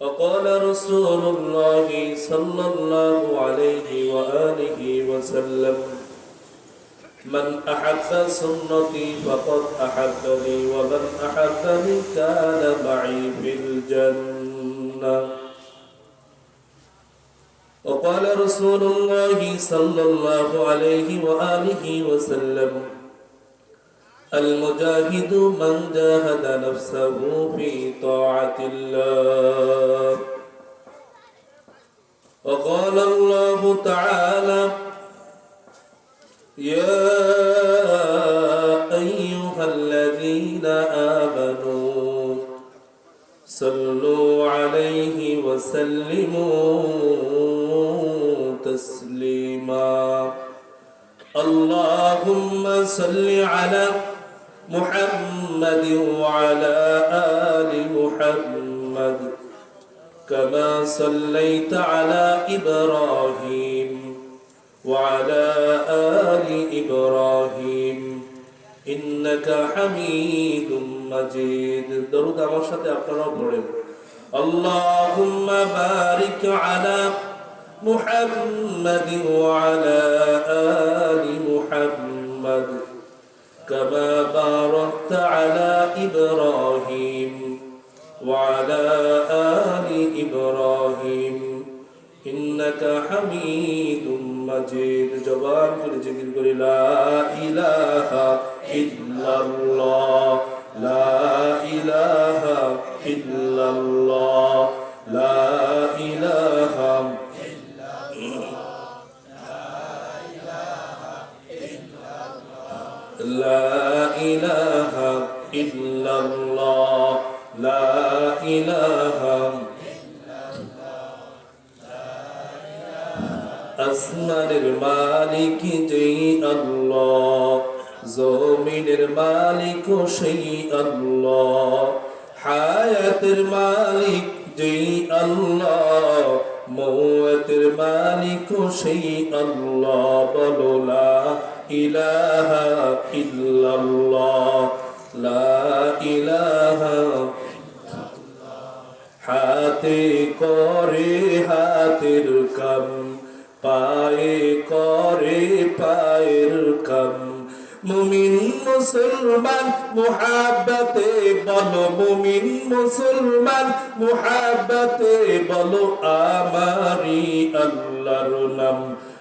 وقال رسول الله صلى الله عليه وآله وسلم من أحب سنتي فقد أحبني ومن أحبني كان معي في الجنة. وقال رسول الله صلى الله عليه وآله وسلم المجاهد من جاهد نفسه في طاعة الله. وقال الله تعالى يا أيها الذين آمنوا صلوا عليه وسلموا تسليما. اللهم صل على محمد وعلى آل محمد كما صليت على إبراهيم وعلى آل إبراهيم إنك حميد مجيد. درود أمشت أقرب اللهم بارك على محمد وعلى آل محمد كما باركت على إبراهيم وعلى آل إبراهيم. إنك حميد مجيد. جبان كل كل لا إله إلا الله. لا إله إلا الله. لا إله لا إله إلا الله لا إله আসমানের মালিক যেই আল্লাহ জমিনের মালিক সেই আল্লাহ হায়াতের মালিক যেই আল্লাহ মৌয়াতের মালিক সেই আল্লাহ বলো লা ইলাহা ইল্লাল্লাহ, লা ইলাহা হাতে করে হাতের কাম, পায়ে করে পায়ের কাম। মুমিন মুসলমান, মুহাব্বতে বলো মুমিন মুসলমান, মুহাব্বতে বলো আমারি আল্লাহর নাম।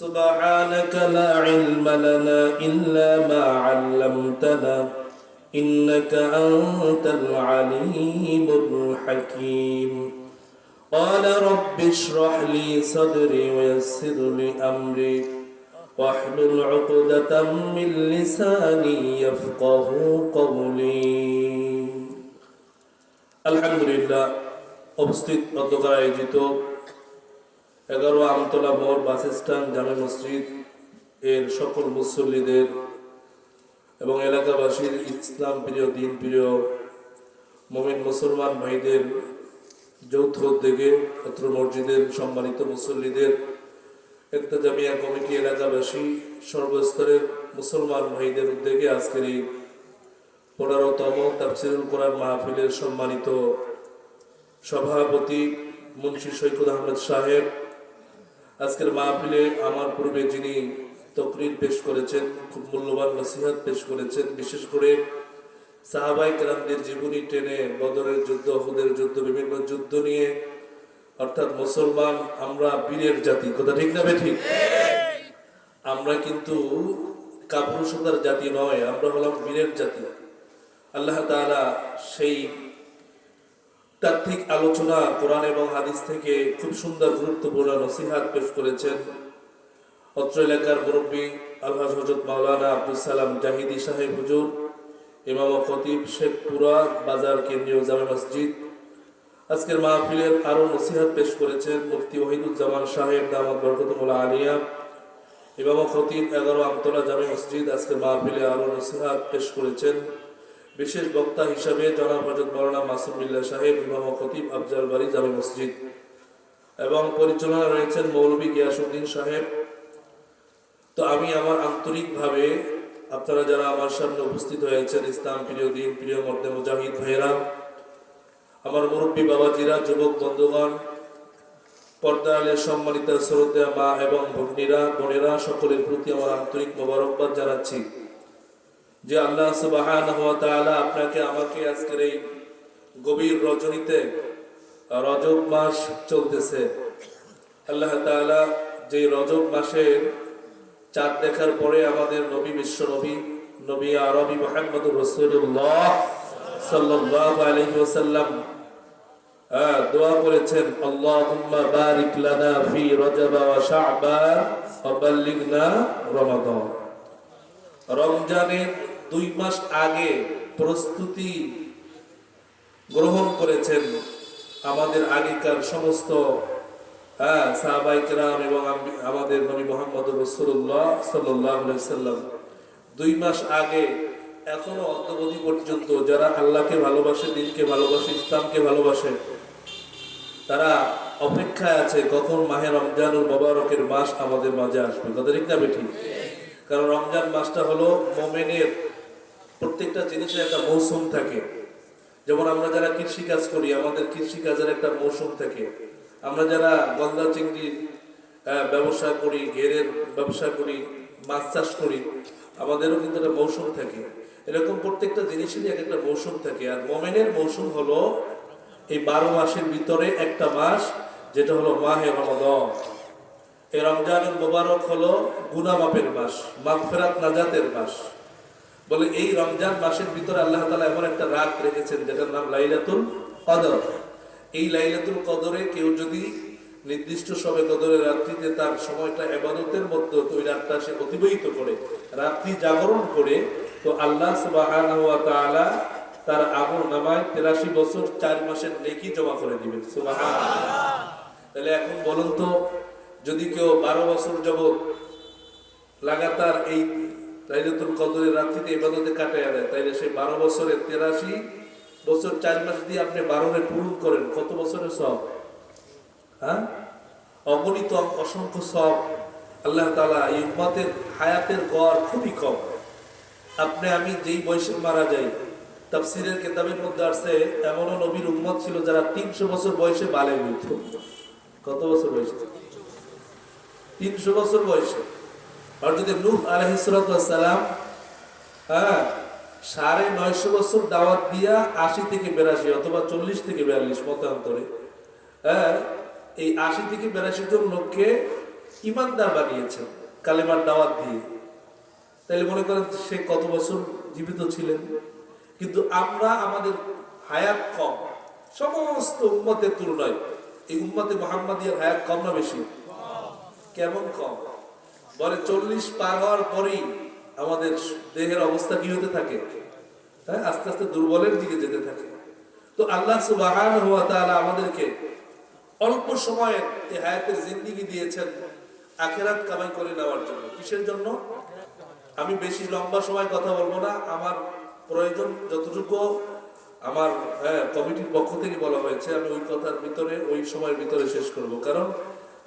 سبحانك لا علم لنا إلا ما علمتنا إنك أنت العليم الحكيم قال رب اشرح لي صدري ويسر لي أمري واحلل عقدة من لساني يفقه قولي আলহামদুলিল্লাহ অবস্থিত অধ্যকার আয়োজিত এগারো আমতলা মোড় বাস স্ট্যান্ড, জামে মসজিদ এর সকল মুসল্লিদের এবং এলাকাবাসীর ইসলাম প্রিয়, দিন প্রিয় মোমিন মুসলমান ভাইদের যৌথ উদ্যোগে অত্র মসজিদের সম্মানিত মুসল্লিদের একটা জামিয়া কমিটি এলাকাবাসী, সর্বস্তরের মুসলমান ভাইদের উদ্যোগে আজকের এই পনেরোতম তাফসিরুল কোরআন মাহফিলের সম্মানিত সভাপতি মুন্সি সৈকুদ আহমেদ সাহেব আজকের মাহফিলে আমার পূর্বে যিনি তকরির পেশ করেছেন, খুব মূল্যবান নসিহাত পেশ করেছেন, বিশেষ করে সাহাবাই কেরামদের জীবনী টেনে বদরের যুদ্ধ হুদের যুদ্ধ, বিভিন্ন যুদ্ধ নিয়ে, অর্থাৎ মুসলমান আমরা বীরের জাতি, কথা ঠিক না ঠিক আমরা কিন্তু কাপুরুষতার জাতি নয়, আমরা হলাম বীরের জাতি। আল্লাহ তাআলা সেই তাত্ত্বিক আলোচনা কোরআন এবং হাদিস থেকে খুব সুন্দর গুরুত্বপূর্ণ নসিহাত পেশ করেছেন অত্র এলাকার মুরব্বী আলহাজ হজরত মাওলানা আব্দুল সালাম জাহিদি সাহেব হুজুর, ইমাম ও খতিব শেখপুরা বাজার কেন্দ্রীয় জামে মসজিদ। আজকের মাহফিলের আরও নসিহাত পেশ করেছেন মুফতি ওহিদুজ্জামান সাহেব দামাদ বরকতুল্লাহ আলিয়া। ইমাম ও খতিব এগারো আমতলা জামে মসজিদ আজকের মাহফিলে আরও নসিহাত পেশ করেছেন। বিশেষ বক্তা হিসাবে জনাব হজরত মৌলানা মাসুমিল্লা সাহেব, ইমাম খতিব আফজাল বাড়ি জামে মসজিদ। এবং পরিচালনা রয়েছেন মৌলভী গিয়াসুদ্দিন সাহেব। তো আমি আমার আন্তরিকভাবে আপনারা যারা আমার সামনে উপস্থিত হয়েছেন, ইসলাম প্রিয় দিন, প্রিয় মর্দে মুজাহিদ ভাইরা আমার মুরব্বী বাবাজিরা, যুবক বন্ধুগণ পর্দা আলের সম্মানিত শ্রদ্ধা মা এবং ভগ্নীরা, বোনেরা, সকলের প্রতি আমার আন্তরিক মোবারকবাদ জানাচ্ছি। যে আল্লাহ তাআলা আপনাকে আমাকে আজকের এই গভীর রজনীতে রজব মাস চলতেছে। আল্লাহ তাআলা যে রজব মাসের চাঁদ দেখার পরে আমাদের নবী বিশ্ব নবী নবী আরবি মোহাম্মদ রসুল্লাহ সাল্লাল্লাহু আলাইহি ওয়াসাল্লাম হ্যাঁ, দোয়া করেছেন লানা ফি রমজানের দুই মাস আগে প্রস্তুতি গ্রহণ করেছেন আমাদের আগেকার সমস্ত হ্যাঁ এবং আমাদের নবী মোহাম্মদ রসুল্লাহ দুই মাস আগে এখনও অদ্যবধি পর্যন্ত যারা আল্লাহকে ভালোবাসে, দিনকে ভালোবাসে, ইসলামকে ভালোবাসে, তারা অপেক্ষায় আছে কখন মাহে রমজানুল মোবারকের মাস আমাদের মাঝে আসবে। কথা ঠিক না কারণ রমজান মাসটা হলো মোমেনের প্রত্যেকটা জিনিসের একটা মৌসুম থাকে। যেমন আমরা যারা কৃষি কাজ করি আমাদের কৃষি কাজের একটা মৌসুম থাকে। আমরা যারা গলদা চিংড়ি আহ, ব্যবসা করি ঘেরের ব্যবসা করি মাছ চাষ করি আমাদেরও কিন্তু একটা মৌসুম থাকে। এরকম প্রত্যেকটা জিনিসেরই এক একটা মৌসুম থাকে। আর মোমেনের মৌসুম হলো এই বারো মাসের ভিতরে একটা মাস যেটা হলো মাহে রমদন এই রমজানুল মোবারক হলো গুনামাপের মাস মাগফিরাত নাজাতের মাস। বলে, এই রমজান মাসের ভিতরে আল্লাহ তালা এমন একটা রাত রেখেছেন, যেটার নাম লাইলাতুল কদর। এই লাইলাতুল কদরে কেউ যদি নির্দিষ্ট সময় কদরের রাত্রিতে তার সময়টা এবাদতের মধ্যে ওই রাতটা সে অতিবাহিত করে, রাত্রি জাগরণ করে, তো আল্লাহ তাআলা তার আমল নামায় তেরাশি বছর চার মাসের নেকি জমা করে দিবেন, সুবহানাল্লাহ। তাহলে এখন বলুন তো, যদি কেউ বারো বছর যাবত লাগাতার এই লাইলাতুল কদরের রাত্রিতে ইবাদতে কাটাইয়া দেয়। তাইলে সেই বারো বছরের তেরাশি বছর চার মাস দিয়ে আপনি বারোরে পূরণ করেন। কত বছরের সব? হ্যাঁ? অগণিত অসংখ্য সব। আল্লাহ তালা এই উম্মতের হায়াতের গড় খুবই কম। আপনি, আমি যেই বয়সে মারা যাই, তাফসিরের কেতাবের মধ্যে আসছে, এমনও নবীর উম্মত ছিল যারা তিনশো বছর বয়সে বালে হইত কত বছর বয়সে? তিনশো বছর বয়সে। যদি নূহ আলহিসাম হ্যাঁ সাড়ে নয়শো বছর দাওয়াত দিয়া আশি থেকে বেরাশি অথবা চল্লিশ থেকে বিয়াল্লিশ মতান্তরে হ্যাঁ এই আশি থেকে বিরাশি জন লোককে ইমানদার বানিয়েছেন, কালেমার দাওয়াত দিয়ে। তাইলে মনে করেন সে কত বছর জীবিত ছিলেন? কিন্তু আমরা, আমাদের হায়াত কম। সমস্ত উম্মতের তুলনায় এই উম্মতে মোহাম্মদিয়ার হায়াত কম না বেশি? কেমন কম? বলে চল্লিশ পার হওয়ার পরেই আমাদের দেহের অবস্থা কি হতে থাকে? হ্যাঁ আস্তে আস্তে দুর্বলের দিকে যেতে থাকে। তো আল্লাহ সুবাহান হওয়া তাআলা আমাদেরকে অল্প সময়ে এই হায়াতের জিন্দিগি দিয়েছেন আখেরাত কামাই করে নেওয়ার জন্য। কিসের জন্য? আমি বেশি লম্বা সময় কথা বলব না। আমার প্রয়োজন যতটুকু, আমার হ্যাঁ কমিটির পক্ষ থেকে বলা হয়েছে। আমি ওই কথার ভিতরে, ওই সময়ের ভিতরে শেষ করব। কারণ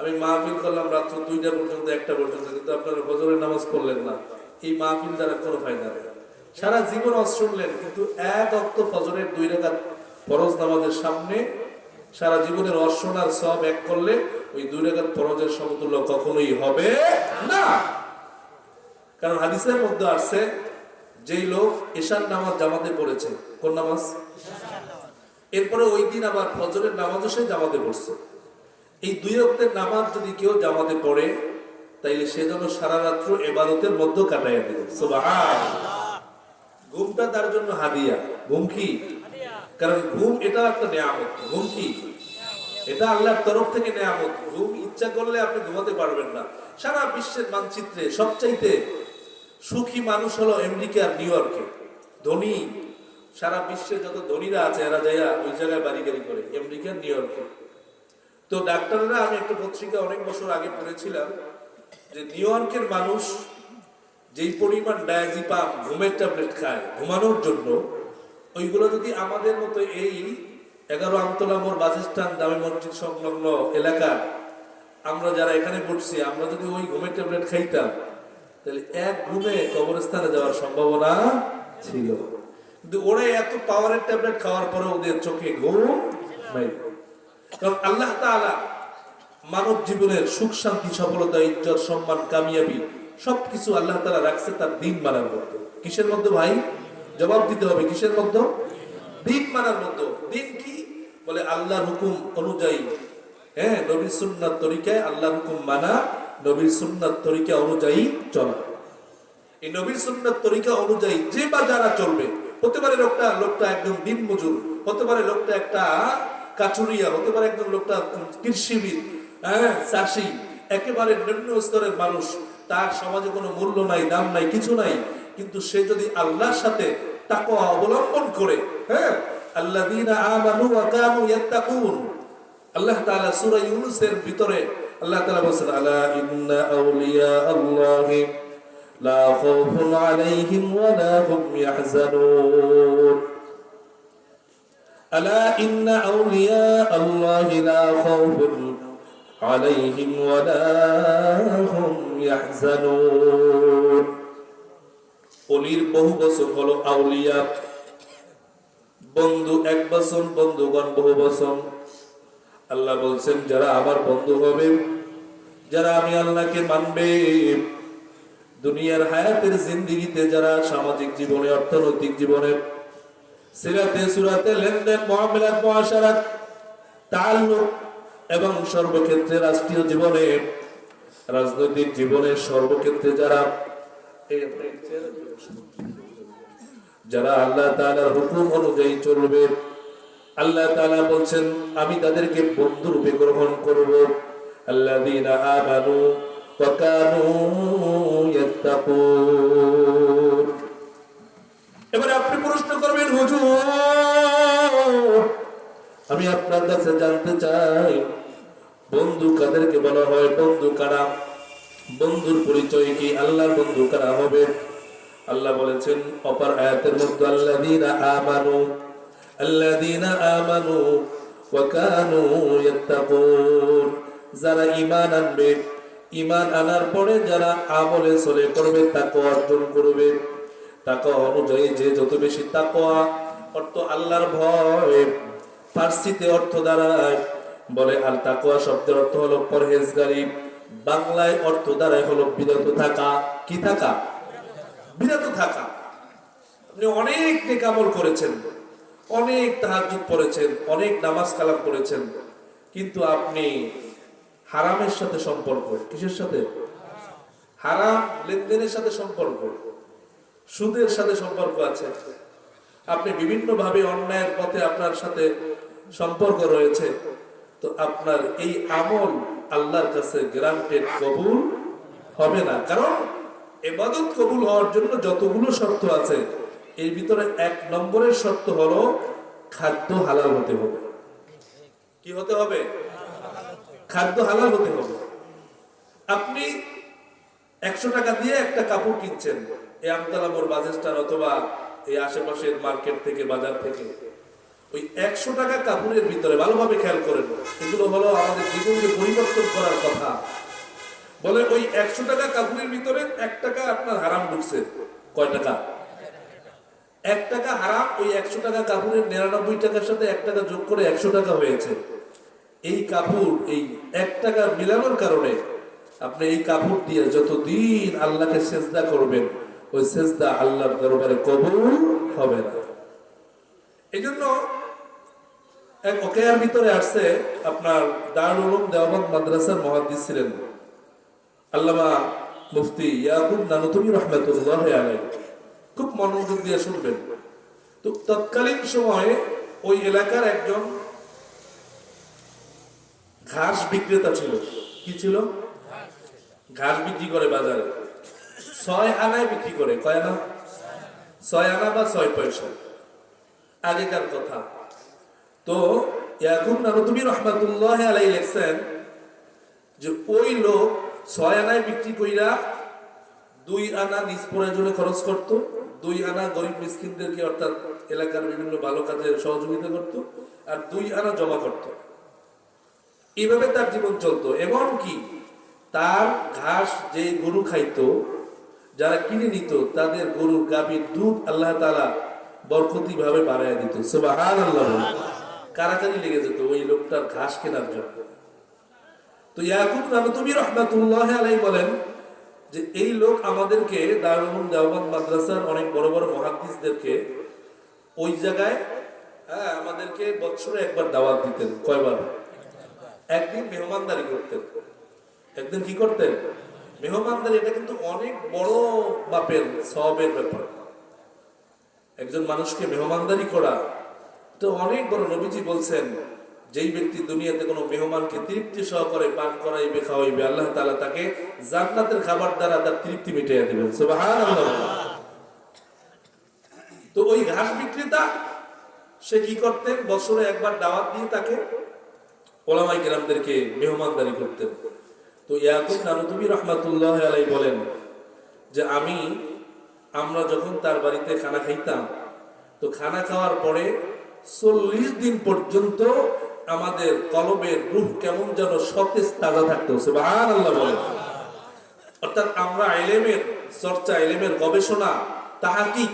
আমি মাহফিল করলাম রাত্র দুইটা পর্যন্ত, একটা পর্যন্ত, কিন্তু আপনারা ফজরের নামাজ পড়লেন না। এই মাহফিল দ্বারা কোনো ফায়দা নেই। সারা জীবন অস শুনলেন, কিন্তু এক অক্ত ফজরের দুই রেখাত ফরজ নামাজের সামনে সারা জীবনের অর্শনার সব এক করলে ওই দুই রেখাত ফরজের সমতুল্য কখনোই হবে না। কারণ হাদিসের মধ্যে আসছে, যেই লোক এশার নামাজ জামাতে পড়েছে, কোন নামাজ? এরপরে ওই দিন আবার ফজরের নামাজও সে জামাতে পড়ছে। এই দুই অক্টের নামাজ যদি কেউ জামাতে পড়ে, তাইলে সে যেন সারা রাত্র এবাদতের মধ্যে কাটাইয়া দিল। ঘুমটা তার জন্য হাদিয়া। ঘুম কি? কারণ ঘুম এটা একটা নেয়ামত। ঘুম কি? এটা আল্লাহর তরফ থেকে নেয়ামত। ঘুম ইচ্ছা করলে আপনি ঘুমাতে পারবেন না। সারা বিশ্বের মানচিত্রে সবচাইতে সুখী মানুষ হলো আমেরিকা নিউ ইয়র্কে। ধনী। সারা বিশ্বে যত ধনীরা আছে, এরা যাইয়া ওই জায়গায় বাড়ি গাড়ি করে, আমেরিকা নিউ ইয়র্কে। তো ডাক্তাররা, আমি একটা পত্রিকা অনেক বছর আগে পড়েছিলাম, যে নিউ ইয়র্কের মানুষ যেই পরিমাণ ডায়াজিপাম, ঘুমের ট্যাবলেট খায় ঘুমানোর জন্য, ওইগুলো যদি আমাদের মতো এই এগারো আমতলা মোড় বাস স্ট্যান্ড দামি মসজিদ সংলগ্ন এলাকা আমরা যারা এখানে পড়ছি, আমরা যদি ওই ঘুমের ট্যাবলেট খাইতাম, তাহলে এক ঘুমে কবরস্থানে যাওয়ার সম্ভাবনা ছিল। কিন্তু ওরা এত পাওয়ারের ট্যাবলেট খাওয়ার পরে ওদের চোখে ঘুম নাই। কারণ আল্লাহ তাআলা মানব জীবনের সুখ, শান্তি, সফলতা, ইজ্জত, সম্মান, কামিয়াবি সবকিছু আল্লাহ তাআলা রাখছে তার দিন মানার মধ্যে। কিসের মধ্যে ভাই? জবাব দিতে হবে কিসের মধ্যে? দিন মানার মধ্যে। দিন কি? বলে আল্লাহর হুকুম অনুযায়ী। হ্যাঁ নবীর সুন্নাত তরিকায় আল্লাহর হুকুম মানা, নবীর সুন্নাত তরিকা অনুযায়ী চলা। এই নবীর সুন্নাত তরিকা অনুযায়ী যে বা যারা চলবে, হতে পারে লোকটা লোকটা একদম দিন মজুর হতে পারে লোকটা একটা হতে পারে একদম লোকটা, কৃষিবিদ হ্যাঁ চাষি, একেবারে নিম্ন স্তরের মানুষ। তার সমাজে কোনো মূল্য নাই, দাম নাই, কিছু নাই। কিন্তু সে যদি আল্লাহর সাথে তাকওয়া অবলম্বন করে হ্যাঁ আল্লাযীনা আমানু ওয়া কানু আল্লাহ তাআলা সূরা ইউনূসের ভিতরে আল্লাহ তাআলা বলেন আলা ইন্না আউলিয়া আল্লাহি লা খাউফুন আলাইহিম ওয়া লা হুম ইন্না আউলিয়া আল্লাহি লা খাউফুন আলাইহিম ওয়া লা হুম ইয়াহজানুন অলির বহু বছর হলো আউলিয়া। বন্ধু এক বছর, বন্ধুগণ বহু বছর। আল্লাহ বলছেন, যারা আমার বন্ধু হবে, যারা আমি আল্লাহকে মানবে, দুনিয়ার হায়াতের জিন্দিগিতে যারা সামাজিক জীবনে, অর্থনৈতিক জীবনে সিরাতে সুরাতে লেনদেন মহামেলাত মহাসারাত তাল্লুক এবং সর্বক্ষেত্রে রাষ্ট্রীয় জীবনে, রাজনৈতিক জীবনে সর্বক্ষেত্রে যারা যারা আল্লাহ তাআলার হুকুম অনুযায়ী চলবে, আল্লাহ তাআলা বলছেন, আমি তাদেরকে বন্ধু রূপে গ্রহণ করব। আল্লাযীনা আমানু ওয়া কানু ইয়াত্তাকুন। এবারে আপনি প্রশ্ন করবেন, হুজুর, আমি আপনার কাছে জানতে চাই, বন্ধু কাদেরকে বলা হয় বন্ধু কারা? বন্ধুর পরিচয় কি? আল্লাহর বন্ধু কারা হবে? আল্লাহ বলেছেন, অপর আয়াতের মধ্যে, আল্লাযীনা আমানু আল্লাযীনা আমানু ওয়া কানু ইয়াত্তাকুন। যারা ঈমান আনবে, ঈমান আনার পরে যারা আমলে চলে করবে, তাকওয়া অর্জন করবে। তাকওয়া অনুযায়ী যে যত বেশি তাকওয়া, অর্থ আল্লাহর ভয়, ফার্সিতে অর্থ দাঁড়ায়। বলে, আল তাকওয়া শব্দের অর্থ হলো পরহেজগারি। বাংলায় অর্থ দাঁড়ায় হলো বিরত থাকা। কি থাকা? বিরত থাকা। আপনি অনেক নেকামল করেছেন, অনেক তাহাজ্জুদ পড়েছেন, অনেক নামাজ কালাম করেছেন কিন্তু আপনি হারামের সাথে সম্পর্ক। কিসের সাথে? হারাম লেনদেনের সাথে সম্পর্ক। সুদের সাথে সম্পর্ক আছে। আপনি বিভিন্নভাবে অন্যায়ের পথে আপনার সাথে সম্পর্ক রয়েছে। তো আপনার এই আমল আল্লাহর কাছে গ্রান্টেড কবুল হবে না। কারণ এবাদত কবুল হওয়ার জন্য যতগুলো শর্ত আছে, এর ভিতরে এক নম্বরের শর্ত হলো খাদ্য হালাল হতে হবে। কি হতে হবে? খাদ্য হালাল হতে হবে। আপনি একশো টাকা দিয়ে একটা কাপড় কিনছেন। এই আমতলা বাজার অথবা এই আশেপাশের মার্কেট থেকে, বাজার থেকে, ওই একশো টাকা কাপড়ের ভিতরে ভালোভাবে খেয়াল করেন। এগুলো হলো আমাদের জীবনকে পরিবর্তন করার কথা। বলে ওই একশো টাকা কাপড়ের ভিতরে এক টাকা আপনার হারাম ঢুকছে। কয় টাকা? এক টাকা হারাম, ওই একশো টাকা কাপড়ের নিরানব্বই টাকার সাথে এক টাকা যোগ করে একশো টাকা হয়েছে। এই কাপড়, এই এক টাকা মিলানোর কারণে আপনি এই কাপড় দিয়ে যতদিন আল্লাহকে সেজদা করবেন ওই সেজদা আল্লাহর দরবারে কবুল হবে না। এই জন্য এক ভিতরে আসছে আপনার দারুল মাদ্রাসার মহাদ্দিস ছিলেন। আল্লামা মুফতি ইয়াকুব রহমাতুল্লাহ খুব মনোযোগ দিয়ে শুনবেন। তো তৎকালীন সময়ে ওই এলাকার একজন ঘাস বিক্রেতা ছিল। কি ছিল? ঘাস বিক্রি করে বাজারে। ছয় আনায় বিক্রি করে, কয় আনা? ছয় আনা বা ছয় পয়সা? আগেকার কথা। তো ইয়াকুব নানুতুবি রহমাতুল্লাহ আলাই লেখছেন যে ওই লোক ছয় আনায় বিক্রি কইরা দুই আনা নিজ প্রয়োজনে খরচ করত, দুই আনা গরিব মিসকিনদেরকে অর্থাৎ এলাকার বিভিন্ন ভালো কাজে সহযোগিতা করত আর দুই আনা জমা করত। এইভাবে তার জীবন চলতো। এমন কি তার ঘাস যে গরু খাইতো যারা কিনে নিত, তাদের গরুর গাভীর দুধ আল্লাহ তালা বরকতি ভাবে বাড়াইয়া দিত। সুবহান আল্লাহ কারাকারি লেগে যেত ওই লোকটার ঘাস কেনার জন্য। তো ইয়াকুব নানতুবি রহমাতুল্লাহ আলাই বলেন যে, এই লোক আমাদেরকে দারুল দেওয়ান মাদ্রাসার অনেক বড় বড় মহাদিসদেরকে ওই জায়গায় হ্যাঁ আমাদেরকে বছরে একবার দাওয়াত দিতেন, কয়বার? একদিন মেহমানদারি করতেন। একদিন কি করতেন? মেহমানদারি, এটা কিন্তু অনেক বড় বাপের সবের ব্যাপার। একজন মানুষকে মেহমানদারি করা তো অনেক বড় নবীজি বলছেন, যেই ব্যক্তি দুনিয়াতে কোনো মেহমানকে তৃপ্তি সহকারে পান করাইবে, খাওয়াইবে, আল্লাহ তাআলা তাকে জান্নাতের খাবার দ্বারা তার তৃপ্তি মিটাইয়া দেবেন। তো ওই ঘাস বিক্রেতা, সে কি করতেন? বছরে একবার দাওয়াত দিয়ে তাকে ওলামাই গ্রামদেরকে মেহমানদারি করতেন। তো ইয়াকুব নানুতুবি রহমাতুল্লাহ আলাই বলেন যে আমি, আমরা যখন তার বাড়িতে খানা খাইতাম, তো খানা খাওয়ার পরে চল্লিশ দিন পর্যন্ত আমাদের কলবের রূহ কেমন যেন সতেজ তাজা থাকতো সুবহান আল্লাহ বলেন। অর্থাৎ আমরা এলেমের চর্চা এলেমের গবেষণা তাহাকি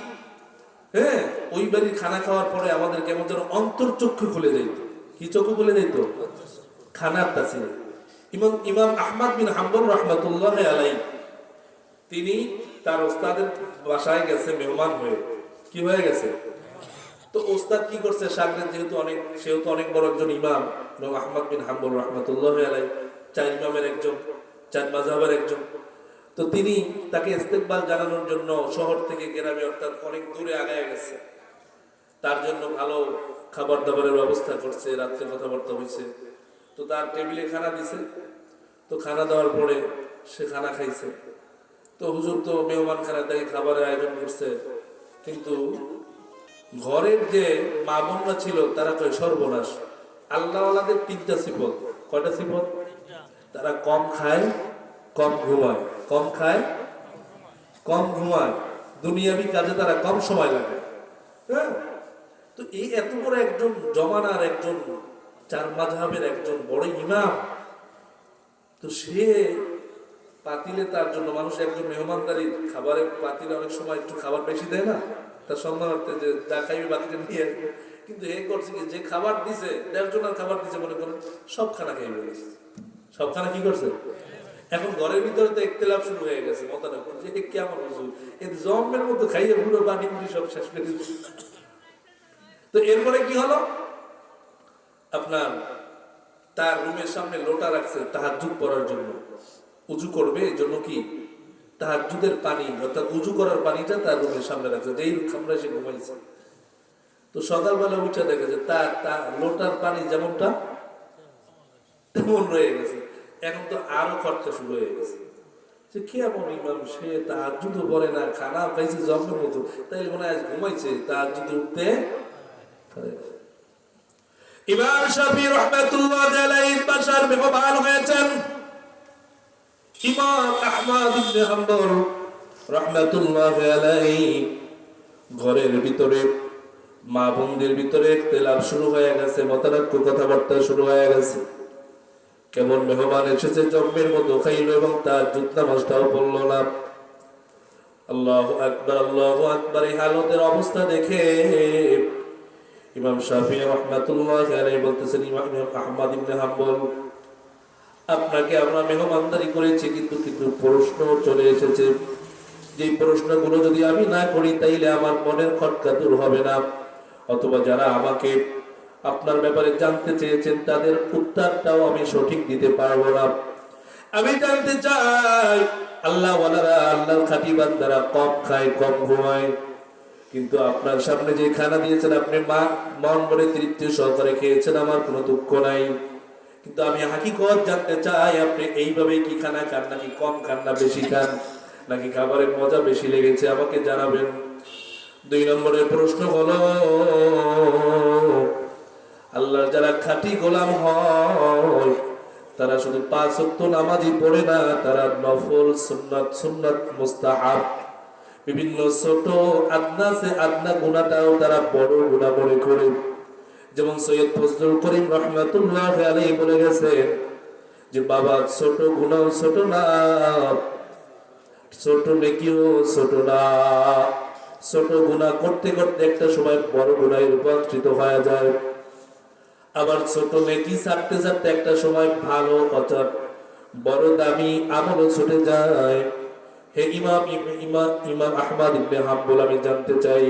হ্যাঁ ওই বাড়ির খানা খাওয়ার পরে আমাদের কেমন যেন অন্তর্চক্ষু খুলে যাইত। কি চক্ষু খুলে যাইত? খানার তাসিরে। ইমাম ইমাম আহমদ বিন হাম্বল রহমতুল্লাহ আলাই তিনি তার ওস্তাদের বাসায় গেছে, মেহমান হয়ে। কি হয়ে গেছে? তো ওস্তাদ কি করছে? যেহেতু অনেক সেও তো অনেক বড় একজন ইমাম ইমাম আহমদ বিন হাম্বল রহমতুল্লাহ আলাই চার ইমামের একজন, চার একজন। তো তিনি তাকে ইস্তেকবাল জানানোর জন্য শহর থেকে গ্রামে, অর্থাৎ অনেক দূরে আগায় গেছে। তার জন্য ভালো খাবার দাবারের ব্যবস্থা করছে, রাত্রে কথাবার্তা হয়েছে। তো তার টেবিলে খানা দিছে। তো খানা দেওয়ার পরে সে খানা খাইছে। তো হুজুর তো মেহমান খানা থেকে খাবারের আয়োজন করছে। কিন্তু ঘরের যে মা বোনরা ছিল, তারা কয়, সর্বনাশ। আল্লাহওয়ালাদের তিনটা সিপত কয়টা সিপত তারা কম খায়, কম ঘুমায়। কম খায়, কম ঘুমায়। দুনিয়াবি কাজে তারা কম সময় লাগে। হ্যাঁ? তো এই এত বড় একজন জমানার একজন চার মাঝহাবের একজন বড় ইমাম। তো সে পাতিলে তার জন্য, মানুষ একজন মেহমানদারি খাবারের পাতিলে অনেক সময় একটু খাবার বেশি দেয় না? তার সম্মানার্থে যে যা খাইবে বাকিটা নিয়ে কিন্তু এ করছে কি? যে খাবার দিছে দেড় খাবার দিছে, মনে করেন সব খানা খাইবে বলেছে সব খানা কি করছে? এখন ঘরের ভিতরে তো একতেলাপ শুরু হয়ে গেছে মতানক যে কেমন হুজুর? এই জম্মের মতো খাইয়ে পুরো মুড়ি সব শেষ করে তো এরপরে কি হলো? আপনার তার রুমের সামনে লোটা রাখছে তাহার পড়ার জন্য। উজু করবে এই জন্য কি? তাহার পানি, অর্থাৎ উজু করার পানিটা তার রুমের সামনে রাখছে। যেই খামরা সে ঘুমাইছে। তো সকালবেলা উঠে দেখে যে তার তার লোটার পানি যেমনটা তেমন রয়ে গেছে। এখন তো আরও খরচা শুরু হয়ে গেছে। যে কে এমন ইমাম সে তার জুতো পরে না, খানা খাইছে জন্মের মতো। তাইলে মনে হয় ঘুমাইছে, তার জুতো উঠতে পারে না। ইমাম শাফি রহমাতুল্লাহ আলাইহির বাসার মেহমান হয়েছেন। ইমাম আহমদ ইবনে হাম্বল রহমাতুল্লাহ আলাইহি ঘরের ভিতরে, মা বোনদের ভিতরে তেলাপ শুরু হয়ে গেছে, মতানক্য কথাবার্তা শুরু হয়ে গেছে। কেমন মেহমান এসেছে, জন্মের মতো খাইল এবং তার যুদ্ধ নামাজটাও পড়ল না। আল্লাহ আকবর আল্লাহ আকবর, এই হালতের অবস্থা দেখে ইমাম শাফি রহমাতুল্লাহ আলাইহি বলতেছেন, ইমাম আহমদ ইবনে হাম্বল, আপনাকে আমরা মেহমানদারি করেছি, কিন্তু কিন্তু প্রশ্ন চলে এসেছে। যে প্রশ্নগুলো যদি আমি না করি, তাইলে আমার মনের খটকা দূর হবে না। অথবা যারা আমাকে আপনার ব্যাপারে জানতে চেয়েছেন, তাদের উত্তরটাও আমি সঠিক দিতে পারব না। আমি জানতে চাই আল্লাহ আল্লাহর খাঁটি বান্দারা কম খায়, কম ঘুমায়। কিন্তু আপনার সামনে যে খানা দিয়েছেন, আপনি মা, মন মনে তৃপ্তি সহকারে খেয়েছেন, আমার কোনো দুঃখ নাই। কিন্তু আমি হাকিকত জানতে চাই, আপনি এইভাবে কি খানা খান, নাকি কম খান না বেশি খান, নাকি খাবারের মজা বেশি লেগেছে, আমাকে জানাবেন। দুই নম্বরের প্রশ্ন হলো, আল্লাহর যারা খাঁটি গোলাম হয়, তারা শুধু পাঁচ নামাজই পড়ে না, তারা নফল, সুন্নাত সুন্নাত মুস্তাহাব। বিভিন্ন ছোট আদনা, সে আদনা গুণাটাও তারা বড় গুণা মনে করে। যেমন সৈয়দ ফজলুল করিম রহমাতুল্লাহ আলাইহি বলে গেছেন যে, বাবা, ছোট গুণাও ছোট না, ছোট নেকিও ছোট না। ছোট গুণা করতে করতে একটা সময় বড় গুণায় রূপান্তরিত হয়ে যায়। আবার ছোট নেকি ছাড়তে ছাড়তে একটা সময় ভালো, অর্থাৎ বড় দামি আমলও ছুটে যায়। হে ইমাম ইমাম ইমাম আহমদ ইবনে হাম্বল, আমি জানতে চাই,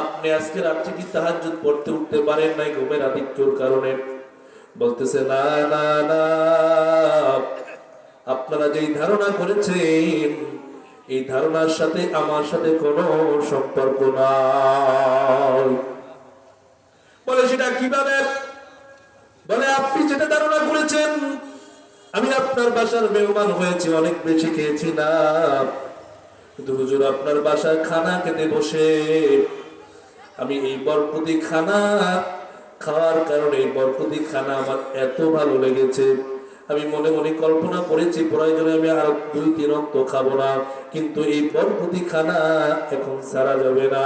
আপনি আজকে কি তাহাজ্জুদ পড়তে উঠতে পারেন নাই ঘুমের আধিক্যর কারণে? বলতেছে, না না না। আপনারা যেই ধারণা করেছেন, এই ধারণার সাথে আমার সাথে কোনো সম্পর্ক নাই। বলে, সেটা কীভাবে? বলে, আপনি যেটা ধারণা করেছেন আমি আপনার বাসার মেহমান হয়েছি, অনেক বেশি খেয়েছি না কিন্তু হুজুর, আপনার বাসার খানা খেতে বসে। আমি এই বরপতি খানা খাওয়ার কারণে এই বরপতি খানা আমার এত ভালো লেগেছে। আমি মনে মনে কল্পনা করেছি প্রয়োজনে আমি আর দুই, তিন অন্ত খাব না। কিন্তু এই বরপতি খানা এখন সারা যাবে না।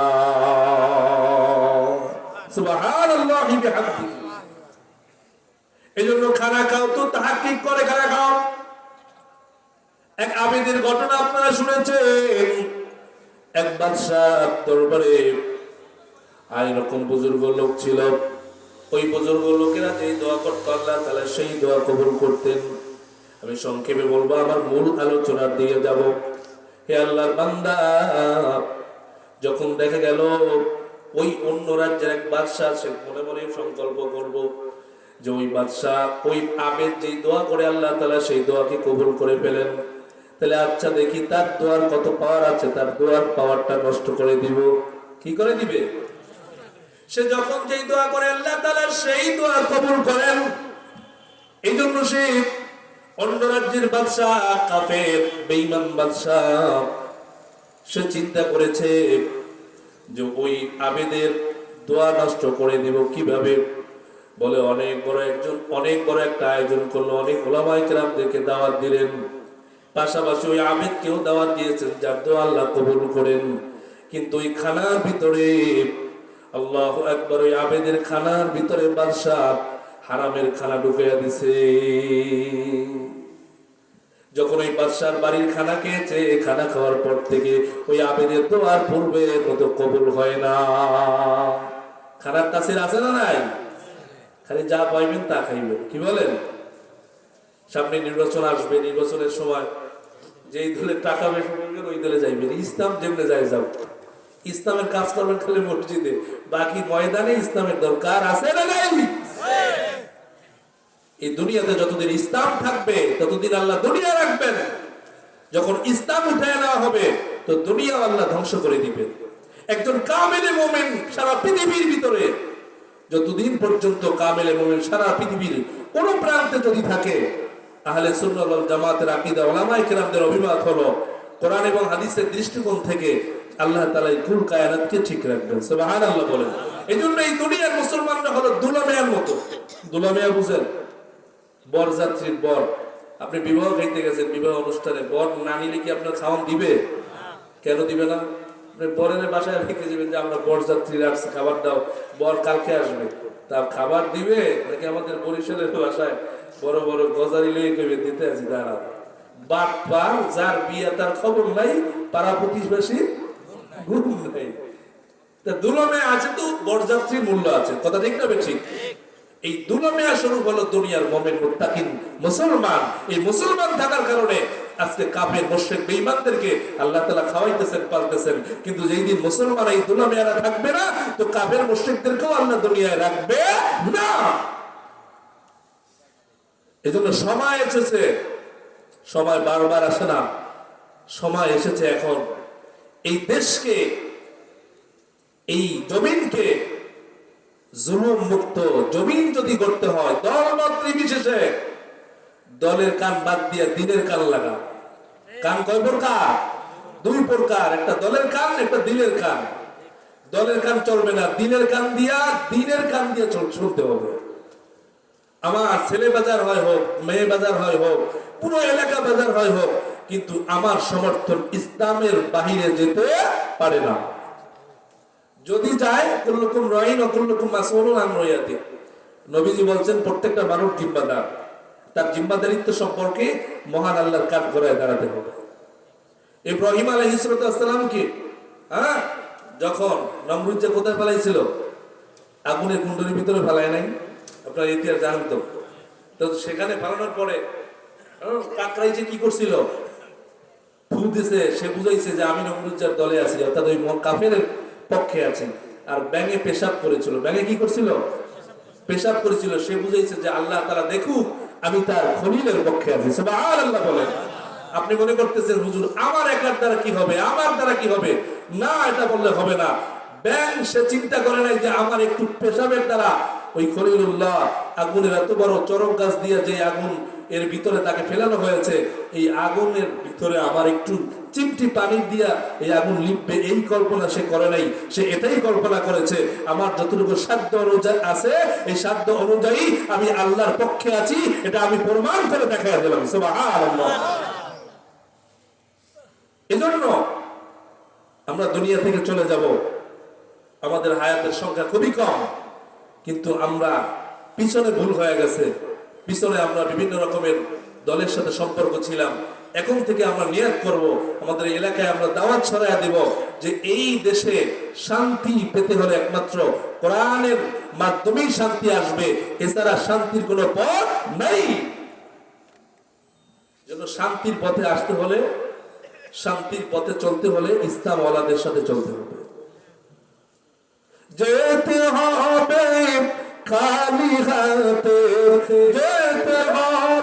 সুবহানাল্লাহি বিহামদিহি। এই জন্য খানা খাও তো তাহাকিক করে খানা খাও। এক আবেদের ঘটনা আপনারা শুনেছেন। এক বাদশাহ দরবারে আর এরকম বুজুর্গ লোক ছিল। ওই বুজুর্গ লোকেরা যে দোয়া করতো আল্লাহ তাহলে সেই দোয়া কবুল করতেন। আমি সংক্ষেপে বলব, আমার মূল আলোচনার দিয়ে যাব। হে আল্লাহর বান্দা, যখন দেখা গেল ওই অন্য রাজ্যের এক বাদশাহ, সে মনে মনে সংকল্প করব যে ওই বাদশাহ ওই আবেদ যেই দোয়া করে আল্লাহ তালা সেই দোয়াকে কবুল করে ফেলেন। তাহলে আচ্ছা দেখি তার দোয়ার কত পাওয়ার আছে, তার দোয়ার পাওয়ারটা নষ্ট করে দিব। কি করে দিবে? সে যখন যেই দোয়া করে আল্লাহ তালা সেই দোয়া কবুল করেন। এই জন্য সে অন্য রাজ্যের বাদশাহ কাফের বেইমান বাদশাহ সে চিন্তা করেছে যে ওই আবেদের দোয়া নষ্ট করে দেব কীভাবে? বলে অনেক বড় একজন, অনেক বড় একটা আয়োজন করল। অনেক ওলামাই কেরামদেরকে দাওয়াত দিলেন। পাশাপাশি ওই আবেদকেও দাওয়াত দিয়েছেন, যার দোয়া আল্লাহ কবুল করেন। কিন্তু ওই খানার ভিতরে, আল্লাহ একবার ওই আবেদের খানার ভিতরে বাদশাহ হারামের খানা ঢুকিয়ে দিছে। যখন ওই বাদশার বাড়ির খানা খেয়েছে, খানা খাওয়ার পর থেকে ওই আবেদের তো আর পূর্বের মতো কবুল হয় না। খানার তাসির আছে না নাই? খালি যা পাইবেন তা খাইবেন। কি বলেন? সামনে নির্বাচন আসবে, নির্বাচনের সময় যেই দলে টাকা বেশি করবেন ওই দলে যাইবেন। ইসলাম যেমনে যায় যাও। ইসলামের কাজ করবেন খালি মসজিদে। বাকি ময়দানে ইসলামের দরকার আছে না নাই? এই দুনিয়াতে যতদিন ইসলাম থাকবে, ততদিন আল্লাহ দুনিয়া রাখবেন। যখন ইসলাম উঠে নেওয়া হবে, তো দুনিয়া আল্লাহ ধ্বংস করে দিবেন। একজন কামেলে মোমেন সারা পৃথিবীর ভিতরে যতদিন পর্যন্ত কামেলে মোমেন সারা পৃথিবীর কোন প্রান্তে যদি থাকে তাহলে সুন্নাত জামাতের আকীদা ওলামায়ে কেরামদের অভিমত হলো কোরআন এবং হাদিসের দৃষ্টিকোণ থেকে আল্লাহ এই কুল কায়নাতকে ঠিক রাখবেন। সুবহানাল্লাহ বলেন। এই জন্য এই দুনিয়ার মুসলমানরা হলো দুলামেয়ার মতো। দুলামেয়া বুঝেন? বরযাত্রীর বর। আপনি বিবাহ খাইতে গেছেন বিবাহ অনুষ্ঠানে বর না নিলে কি আপনার খাওয়ান দিবে? কেন দিবে না? বরের বাসায় রেখে যাবেন যে, আমরা খাবার দাও। বর কালকে আসবে। খাবার দিবে নাকি আমাদের বরিশালের বাসায় বড় বড় গজারি দিতে আছি দাঁড়া খবর নাই, পাড়া তা মূল্য আছে। দুনিয়ার মুসলমান। এই মুসলমান থাকার কারণে আজকে কাফের মুশরিক বেঈমানদেরকে আল্লাহ তাআলা খাওয়াইতেছেন, পালতেছেন। কিন্তু যেই দিন মুসলমান এই দুলমেয়ারা থাকবে না, তো কাফের মুশরিকদেরকেও আল্লাহ দুনিয়ায় রাখবে না। এজন্য সময় এসেছে। সময় বারবার আসে না। সময় এসেছে এখন। এই দেশকে, এই জমিনকে জুলুম মুক্ত জমিন যদি করতে হয় দল মত নির্বিশেষে দলের কান বাদ দিয়ে দিনের কান লাগা কান কয় প্রকার? দুই প্রকার, একটা দলের কান, একটা দিলের কান। দলের কান চলবে না দিনের কান দিয়া দিনের কান দিয়ে শুনতে হবে। আমার ছেলে বাজার হয় হোক, মেয়ে বাজার হয় হোক, পুরো এলাকা বাজার হয় হোক, কিন্তু আমার সমর্থন ইসলামের বাহিরে যেতে পারে না। যদি যায়, কুল্লুকুম রহিন ও কুল্লুকুম মাসউলুন আন রয়াতি নবীজি বলছেন, প্রত্যেকটা মানুষ জিম্মাদার। তার জিম্মাদারিত্ব সম্পর্কে মহান আল্লাহর কাঠ ঘোরায় দাঁড়াতে হবে। ইব্রাহিম আলাইহিস সালাম কি? হ্যাঁ? যখন নমরুদ যে কোথায় ফেলাইছিল? আগুনের কুণ্ডলীর ভিতরে ফেলায় নাই? আপনার ইতিহাস জানেন তো। সেখানে ফেলানোর পরে কাকরাই যে কি করছিল? ফু দিছে, সে বুঝাইছে যে আমি নমরুজ্জার দলে আছি, অর্থাৎ ওই কাফের পক্ষে আছি। আর ব্যাঙে পেশাব করেছিল। ব্যাঙে কি করছিল? পেশাব করেছিল। সে বুঝাইছে যে আল্লাহ তারা দেখুক আমি তার খলিলের পক্ষে আছি। আল্লাহ বলেন। আপনি মনে করতেছেন, হুজুর, আমার একার দ্বারা কি হবে? আমার দ্বারা কি হবে? না, এটা বললে হবে না। ব্যাংক সে চিন্তা করে নাই যে আমার একটু পেশাবের দ্বারা ওই খলিলুল্লাহ আগুনের এত বড় চরম গাছ দিয়ে যে আগুন এর ভিতরে তাকে ফেলানো হয়েছে, এই আগুনের ভিতরে আমার একটু চিমটি পানি দিয়া এই আগুন লিপবে, এই কল্পনা সে করে নাই। সে এটাই কল্পনা করেছে, আমার যতটুকু সাধ্য অনুযায়ী আছে, এই সাধ্য অনুযায়ী আমি আল্লাহর পক্ষে আছি, এটা আমি প্রমাণ করে দেখা দিলাম এজন্য আমরা দুনিয়া থেকে চলে যাব। আমাদের হায়াতের সংখ্যা খুবই কম, কিন্তু আমরা পিছনে ভুল হয়ে গেছে। পিছনে আমরা বিভিন্ন রকমের দলের সাথে সম্পর্ক ছিলাম। এখন থেকে আমরা নিয়াত করব, আমাদের এলাকায় আমরা দাওয়াত ছড়াইয়া দেব যে এই দেশে শান্তি পেতে হলে একমাত্র কোরআনের মাধ্যমেই শান্তি আসবে, এছাড়া শান্তির কোনো পথ নাই। জন্য শান্তির পথে আসতে হলে, শান্তির পথে চলতে হলে ইসলাম ওয়ালাদের সাথে চলতে হবে। যেতে হবে খালি হাতে, যেতে হবে